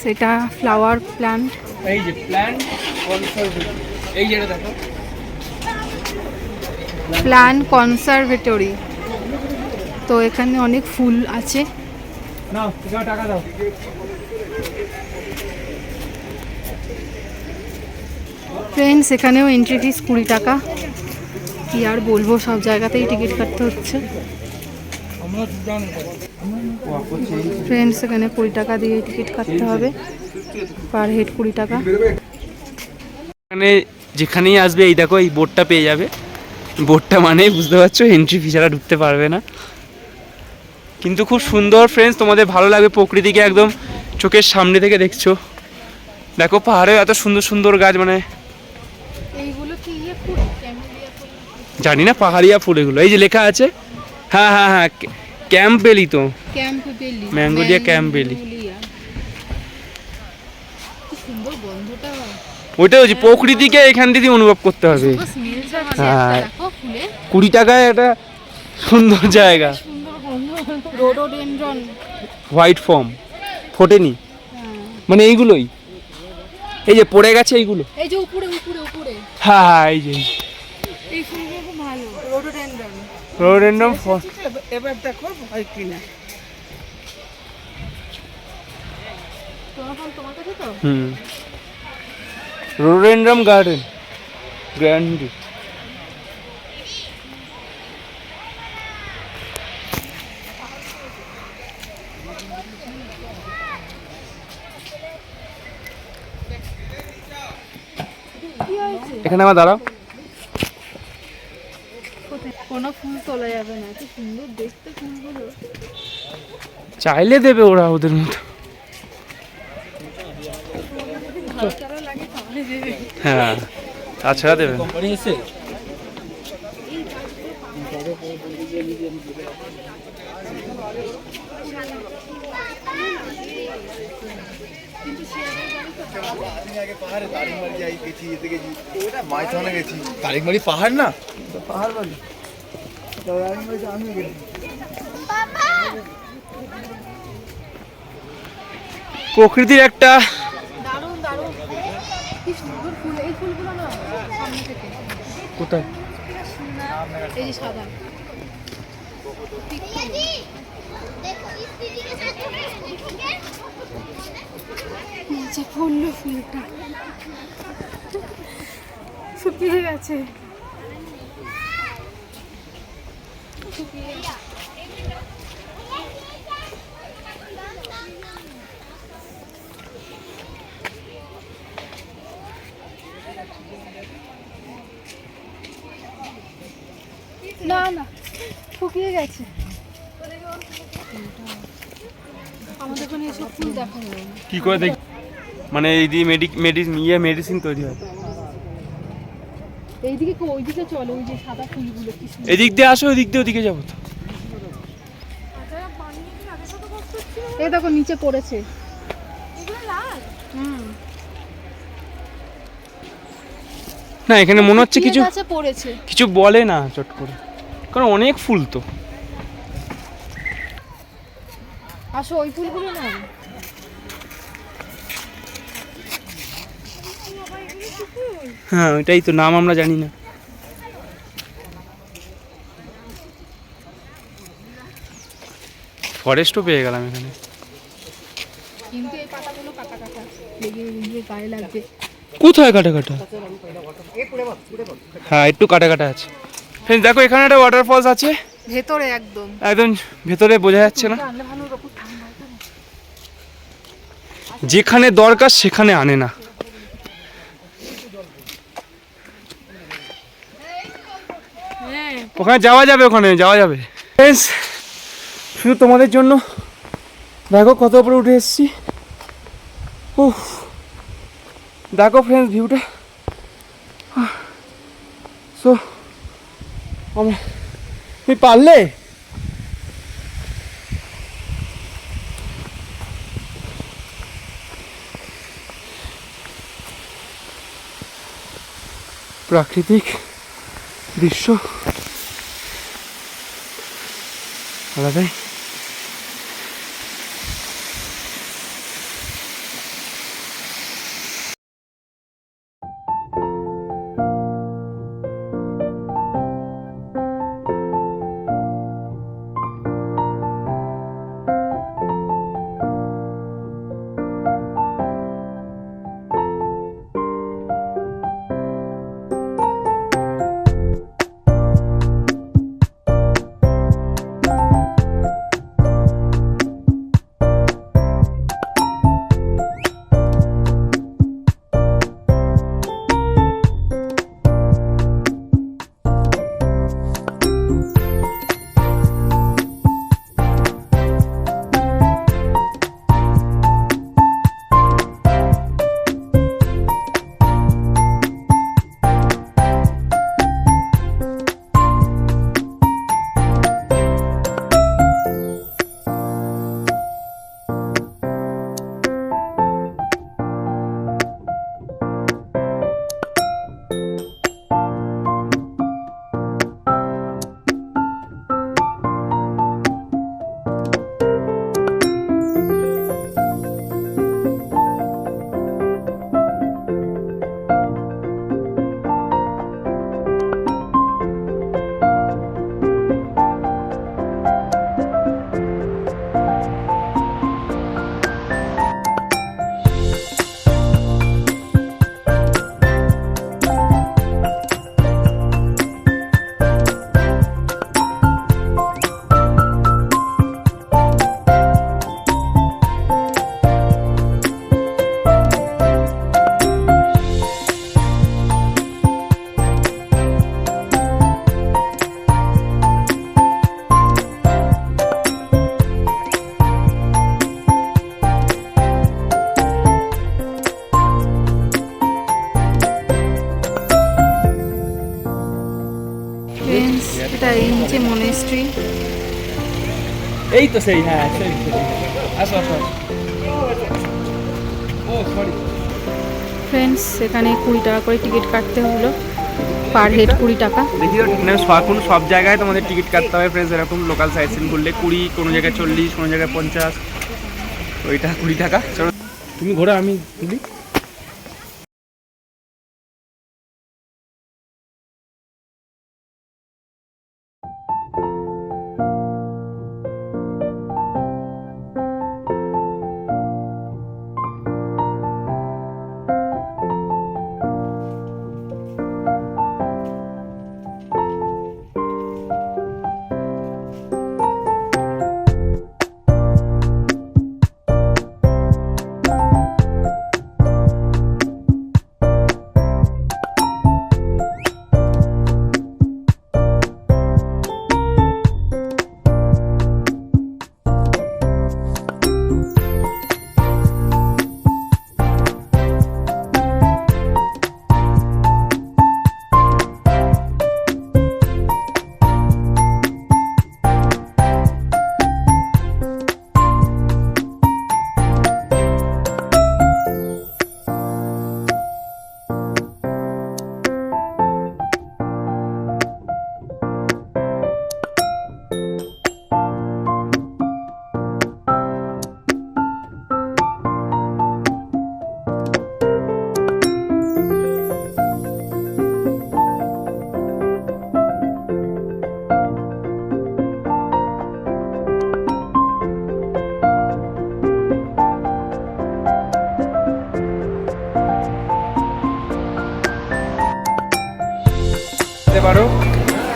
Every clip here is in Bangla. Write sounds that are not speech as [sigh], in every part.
সেটা ফ্লাওয়ার প্ল্যান্ট এই যে প্ল্যান কনসার্ভেটিভ এই যেটা দেখো। প্ল্যান কনসারভেটরি তো এখানে অনেক ফুল আছে। নাও টাকা দাও। ফ্রেন্ডস এখানেও এন্ট্রি ফিস কুড়ি টাকা। কি আর বলব সব জায়গাতেই টিকিট কাটতে হচ্ছে। ফ্রেন্ডস এখানে কুড়ি টাকা দিয়ে টিকিট কাটতে হবে। পার হেড কুড়ি টাকা। এখানে যেখানেই আসবে এই দেখো এই বোর্ডটা পেয়ে যাবে। বোর্ডটা মানে বুঝতে পারছ এন্ট্রি ফি ছাড়া ঢুকতে পারবে না। কিন্তু খুব সুন্দর ফ্রেন্ডস তোমাদের ভালো লাগবে প্রকৃতিকে একদম চোখের সামনে থেকে দেখছ। দেখো পাহাড়ে এত সুন্দর সুন্দর গাছ মানে এইগুলো কি ইয়ে ফুল। জানি না পাহাড়িয়া ফুল এগুলো। এই যে লেখা আছে। হ্যাঁ হ্যাঁ হ্যাঁ ক্যাম্প বেলি তো? Campbellii magnolia. ক্যাম্পবেলি। ওইটাই হচ্ছে প্রকৃতিকে এখান থেকে অনুভব করতে হবে। হ্যাঁ। কুড়ি টাকায় একটা সুন্দর জায়গা। হোয়াইট ফর্ম ফোটেনি। হ্যাঁ। মানে এইগুলোই। এই যে পড়ে গেছে এইগুলো। এই যে উপরে উপরে উপরে। হ্যাঁ হ্যাঁ এই যে এই রোডেন্ডম এবার দেখো হয় কিনা। হুম। রোডেন্ড্রাম গার্ডেন গ্র্যান্ডি এখানে আমার দাঁড়াও। কোনো ফুল তোলা যাবে না। কি সুন্দর দেখতে ফুলগুলো। চাইলে দেবে ওরা ওদের মতো। দেবে হ্যাঁ তাছাড়া দেবে না। তারিকমারি পাহাড় না? প্রকৃতির একটা কোথায়? ফুলটা। শুকিয়ে গেছে শুকিয়ে গেছে। না না, শুকিয়ে গেছে। আমাদের এসব ফুল দেখা যায় কি করে দেখ মানে এই দিয়ে মেডিক মেডিসিন ইয়ে মেডিসিন তৈরি হয়। এইদিকে কো- ওইদিকে চলো ওই যে সাদা ফুলগুলো কি সুন্দর। এদিক দিয়ে আসো ওদিক দিয়ে ওদিকে যাব তো। এই দেখো নিচে পড়েছে। না এখানে মনে হচ্ছে কিছু কিছু বলে না চট করে। কারণ অনেক ফুল তো। আসো ওই ফুলগুলো না হ্যাঁ ওইটাই তো নাম আমরা জানি না। ফরেস্টও পেয়ে গেলাম এখানে। কিন্তু এই পাতাগুলো কাটা কাটা লেগে লেগে গায়ে লাগবে কোথায় কাটা কাটা? হ্যাঁ একটু কাটা কাটা আছে। ফ্রেন্ডস দেখো এখানে একটা ওয়াটারফলস আছে। ভেতরে একদম। একদম ভেতরে বোঝা যাচ্ছে না। যেখানে দরকার সেখানে আনে না হ্যাঁ ওখানে যাওয়া যাবে ওখানে, যাওয়া যাবে। ফ্রেন্ডস শুধু তোমাদের জন্য। দেখো কত উপরে উঠে এসেছি। উফ। দেখো ফ্রেন্ডস ভিউটা সো আমরা তুমি পারলে? প্রাকৃতিক দৃশ্য। 好了呗 মনেস্ট্রি এই তো সেই হ্যাঁ সেই। আসো আসো। ও সরি ফ্রেন্ডস এখানে কুড়ি টাকা করে টিকিট কাটতে হলো। পার হেড কুড়ি টাকা। মানে এখন সব জায়গায় তোমাদের টিকিট কাটতে হবে ফ্রেন্ডস এরকম লোকাল সাইট সিন ঘুরলে কুড়ি কোনো জায়গায় চল্লিশ কোনো জায়গায় পঞ্চাশ। ওইটা কুড়ি টাকা। চলো। তুমি ঘোরা আমি তুলি?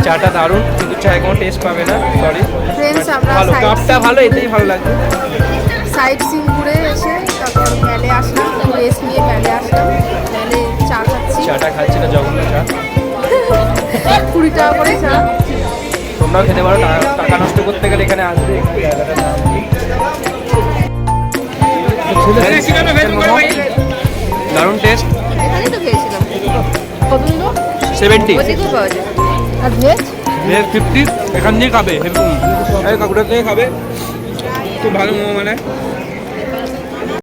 চাটা দারুণ কিন্তু চা কোনো টেস্ট পাবে না সরি Friends, আমরা ভালো কাপটা ভালো এতেই ভালো লাগবে। সাইড সিন ঘুরে এসে তারপর ম্যালে আসলাম রেস্ট নিয়ে ম্যালে আসলাম ম্যালে চা খাচ্ছি। চাটা খাচ্ছি না জঘন্য চা। [laughs] কুড়ি টাকা করে চা তোমরাও খেতে পারো টাকা- নষ্ট করতে গেলে এখানে আসবে। এখানে? দারুণ টেস্ট এখানেই তো খেয়েছিলাম। কত সেভেন্টি পাওয়া যায়। আর ভেজ ভেজ ফিফটি এখান দিয়ে খাবে। এরকম। এই কাকুটার থেকে খাবে। খুব ভালো মোমো মানে